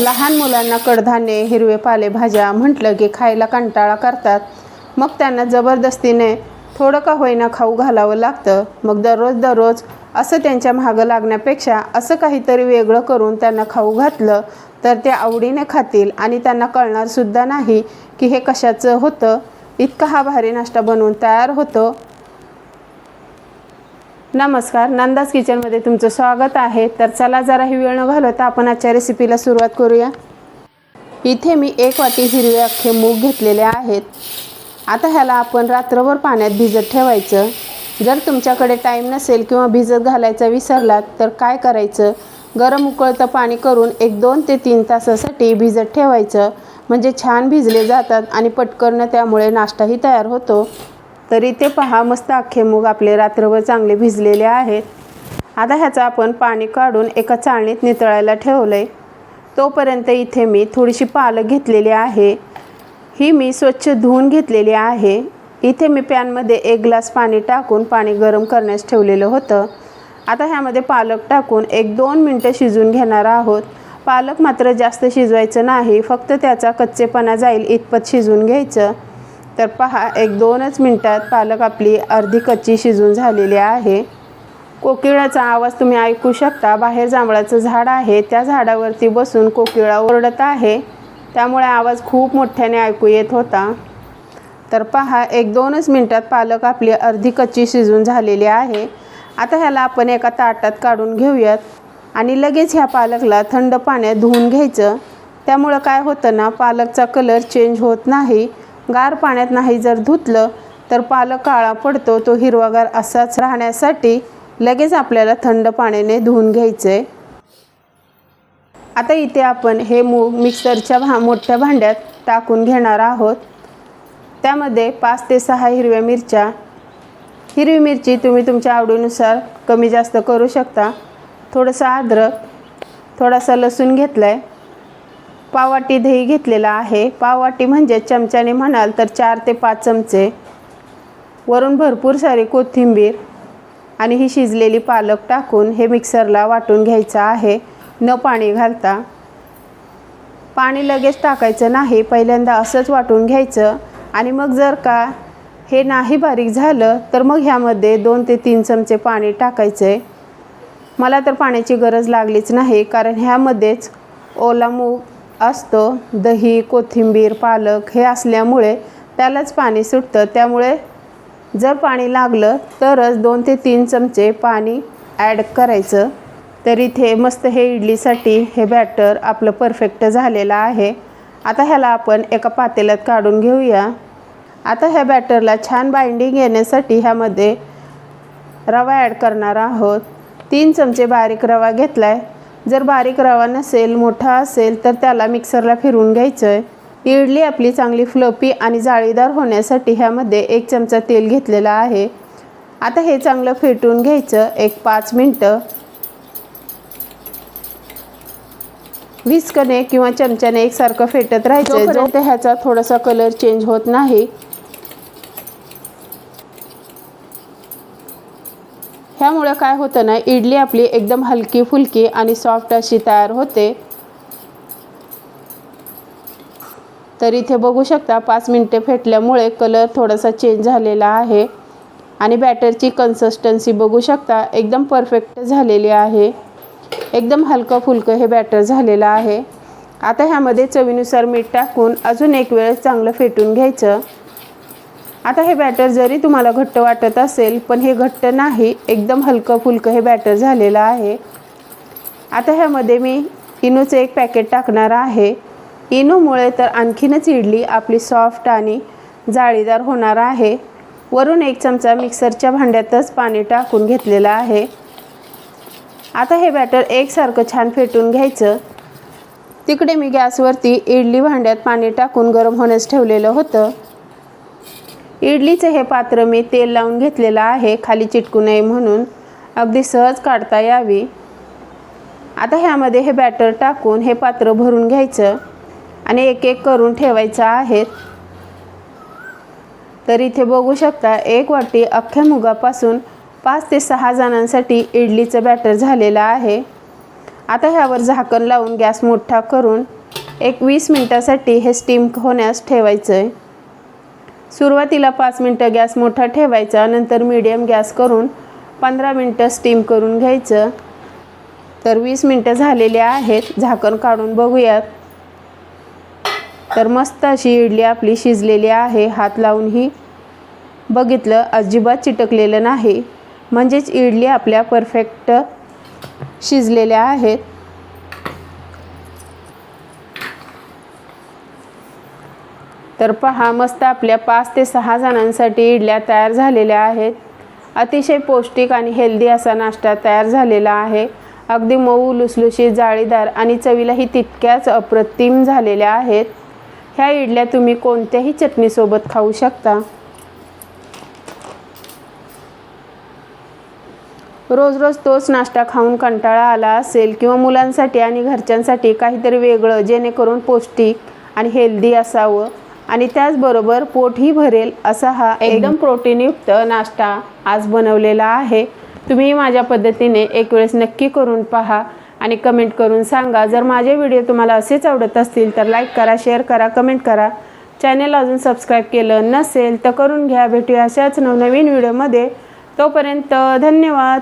लहान मुलांना कडधान्ये हिरवे पालेभाज्या म्हटलं की खायला कंटाळा करतात. मग त्यांना जबरदस्तीने थोडं का होईना खाऊ घालावं लागतं. मग दररोज दररोज असं त्यांच्या मागं लागण्यापेक्षा असं काहीतरी वेगळं करून त्यांना खाऊ घातलं तर ते आवडीने खातील आणि त्यांना कळणारसुद्धा नाही की हे कशाचं होतं. इतका हा भारी नाश्ता बनवून तयार होतो. नमस्कार नंदास किचनमध्ये तुमचं स्वागत आहे. तर चला जरा ही वेळ न घालवता आपण आजच्या रेसिपीला सुरुवात करूया. इथे मी एक वाटी हिरवे अख्खे मूग घेतलेले आहेत. आता ह्याला आपण रात्रभर पाण्यात भिजत ठेवायचं. जर तुमच्याकडे टाईम नसेल किंवा भिजत घालायचा विसरलात तर काय करायचं? गरम उकळतं पाणी करून एक दोन ते तीन तासासाठी भिजत ठेवायचं. म्हणजे छान भिजले जातात आणि पटकन त्यामुळे नाश्ताही तयार होतो. तर इथे पहा मस्त अख्खे मूग आपले रात्रभर चांगले भिजलेले आहेत. आता ह्याचं आपण पाणी काढून एका चाळणीत नितळायला ठेवलं आहे तोपर्यंत इथे मी थोडीशी पालक घेतलेली आहे. ही मी स्वच्छ धुवून घेतलेली आहे. इथे मी पॅनमध्ये एक ग्लास पाणी टाकून पाणी गरम करण्यास ठेवलेलं होतं. आता ह्यामध्ये पालक टाकून एक दोन मिनटं शिजून घेणार आहोत. पालक मात्र जास्त शिजवायचं नाही फक्त त्याचा कच्चेपणा जाईल इतपत शिजून घ्यायचं. तर पहा एक दोनच मिनटात पालक आपली अर्धी कच्ची शिजून झालेली आहे. कोकिळाचा आवाज तुम्ही ऐकू शकता. बाहेर जांभळाचं झाड आहे. त्या झाडावरती बसून कोकिळा ओरडत आहे. त्यामुळे आवाज खूप मोठ्याने ऐकू येत होता. तर पहा एक दोनच मिनटात पालक आपली अर्धी कच्ची शिजून झालेली आहे. आता ह्याला आपण एका ताटात काढून घेऊयात. आणि लगेच ह्या पालकला थंड पाण्यात धुवून घ्यायचं. त्यामुळं काय होतं ना पालकचा कलर चेंज होत नाही. गार पाण्यात नाही जर धुतलं तर पालक काळा पडतो तो हिरवागार असाच राहण्यासाठी लगेच आपल्याला थंड पाण्याने धुवून घ्यायचं. आहे आता इथे आपण हे मूग मिक्सरच्या भा मोठ्या भांड्यात टाकून घेणार आहोत. त्यामध्ये पाच ते सहा हिरव्या मिरच्या. हिरवी मिरची तुम्ही तुमच्या आवडीनुसार कमी जास्त करू शकता. थोडंसं अद्रक थोडासा लसूण घेतला आहे पाववाटी दही घेतलेला आहे. पाववाटी म्हणजे चमच्याने म्हणाल तर चार ते पाच चमचे. वरून भरपूर सारी कोथिंबीर आणि ही शिजलेली पालक टाकून हे मिक्सरला वाटून घ्यायचं आहे. न पाणी घालता. पाणी लगेच टाकायचं नाही पहिल्यांदा असंच वाटून घ्यायचं आणि मग जर का हे नाही बारीक झालं तर मग ह्यामध्ये दोन ते तीन चमचे पाणी टाकायचं. आहे मला तर पाण्याची गरज लागलीच नाही कारण ह्यामध्येच ओला मूग असतो दही कोथिंबीर पालक हे असल्यामुळे त्यालाच पाणी सुटतं. त्यामुळे जर पाणी लागलं तरच दोन ते तीन चमचे पाणी ॲड करायचं. तर इथे मस्त हे इडलीसाठी हे बॅटर आपलं परफेक्ट झालेलं आहे. आता ह्याला आपण एका पातेल्यात काढून घेऊया. आता ह्या बॅटरला छान बाइंडिंग येण्यासाठी ह्यामध्ये रवा ॲड करणार आहोत. तीन चमचे बारीक रवा घेतला आहे जर बारीक रवा नसेल मोठा असेल तर त्याला मिक्सरला फिरवून घ्यायचं आहे इडली आपली चांगली फ्लपी आणि जाळीदार होण्यासाठी ह्यामध्ये एक चमचा तेल घेतलेला आहे. आता हे चांगलं फेटून घ्यायचं एक पाच मिनटं. विस्कने किंवा चमच्याने एकसारखं फेटत राहायचं जो ह्याचा थोडासा कलर चेंज होत नाही ह्यामुळं काय होतं ना इडली आपली एकदम हलकी फुलकी आणि सॉफ्ट अशी तयार होते. तर इथे बघू शकता पाच मिनटे फेटल्यामुळे कलर थोडासा चेंज झालेला आहे. आणि बॅटरची कन्सिस्टन्सी बघू शकता एकदम परफेक्ट झालेली आहे. एकदम हलकं फुलकं हे बॅटर झालेलं आहे. आता ह्यामध्ये चवीनुसार मीठ टाकून अजून एक वेळ चांगलं फेटून घ्यायचं. आता हे बॅटर जरी तुम्हाला घट्ट वाटत असेल पण हे घट्ट नाही एकदम हलकं फुलकं हे बॅटर झालेलं आहे. आता ह्यामध्ये मी इनोचं एक पॅकेट टाकणार आहे. इनोमुळे तर आणखीनच इडली आपली सॉफ्ट आणि जाळीदार होणार आहे. वरून एक चमचा मिक्सरच्या भांड्यातच पाणी टाकून घेतलेलं आहे. आता हे बॅटर एकसारखं छान फेटून घ्यायचं. तिकडे मी गॅसवरती इडली भांड्यात पाणी टाकून गरम होण्यास ठेवलेलं होतं. इडलीचं हे पात्र मी तेल लावून घेतलेलं आहे खाली चिटकू नये म्हणून. अगदी सहज काढता यावी. आता ह्यामध्ये हे बॅटर टाकून हे पात्र भरून घ्यायचं आणि एक एक करून ठेवायचं आहे. तर इथे बघू शकता एक वाटी अख्ख्या मुगापासून पाच ते सहा जणांसाठी इडलीचं बॅटर झालेलं आहे. आता ह्यावर झाकण लावून गॅस मोठा करून एक वीस मिनटासाठी हे स्टीम होण्यास ठेवायचं आहे सुरुवातीला पाच मिनटं गॅस मोठा ठेवायचा नंतर मीडियम गॅस करून पंधरा मिनटं स्टीम करून घ्यायचं. तर वीस मिनटं झालेले आहेत झाकण काढून बघूयात. तर मस्त अशी इडली आपली शिजलेली आहे हात लावूनही बघितलं अजिबात चिटकलेलं नाही. म्हणजेच इडली आपल्या परफेक्ट शिजलेल्या आहेत. तर पहा मस्त आपल्या पाच ते सहा जणांसाठी इडल्या तयार झालेल्या आहेत. अतिशय पौष्टिक आणि हेल्दी असा नाश्ता तयार झालेला आहे. अगदी मऊ लुसलुशी जाळीदार आणि चवीलाही तितक्याच अप्रतिम झालेल्या आहेत. ह्या इडल्या तुम्ही कोणत्याही चटणीसोबत खाऊ शकता. रोज रोज तोच नाश्ता खाऊन कंटाळा आला असेल किंवा मुलांसाठी आणि घरच्यांसाठी काहीतरी वेगळं जेणेकरून पौष्टिक आणि हेल्दी असावं. आणि त्याचबरोबर पोटही भरेल असा हा एकदम प्रोटीनयुक्त नाश्ता आज बनवलेला आहे. तुम्ही माझ्या पद्धतीने एक वेळेस नक्की करून पहा आणि कमेंट करून सांगा. जर माझे व्हिडिओ तुम्हाला असेच आवडत असतील तर लाईक करा शेअर करा कमेंट करा. चॅनल अजून सबस्क्राईब केलं नसेल तर करून घ्या. भेटूया अशाच नवनवीन व्हिडिओमध्ये. तोपर्यंत धन्यवाद.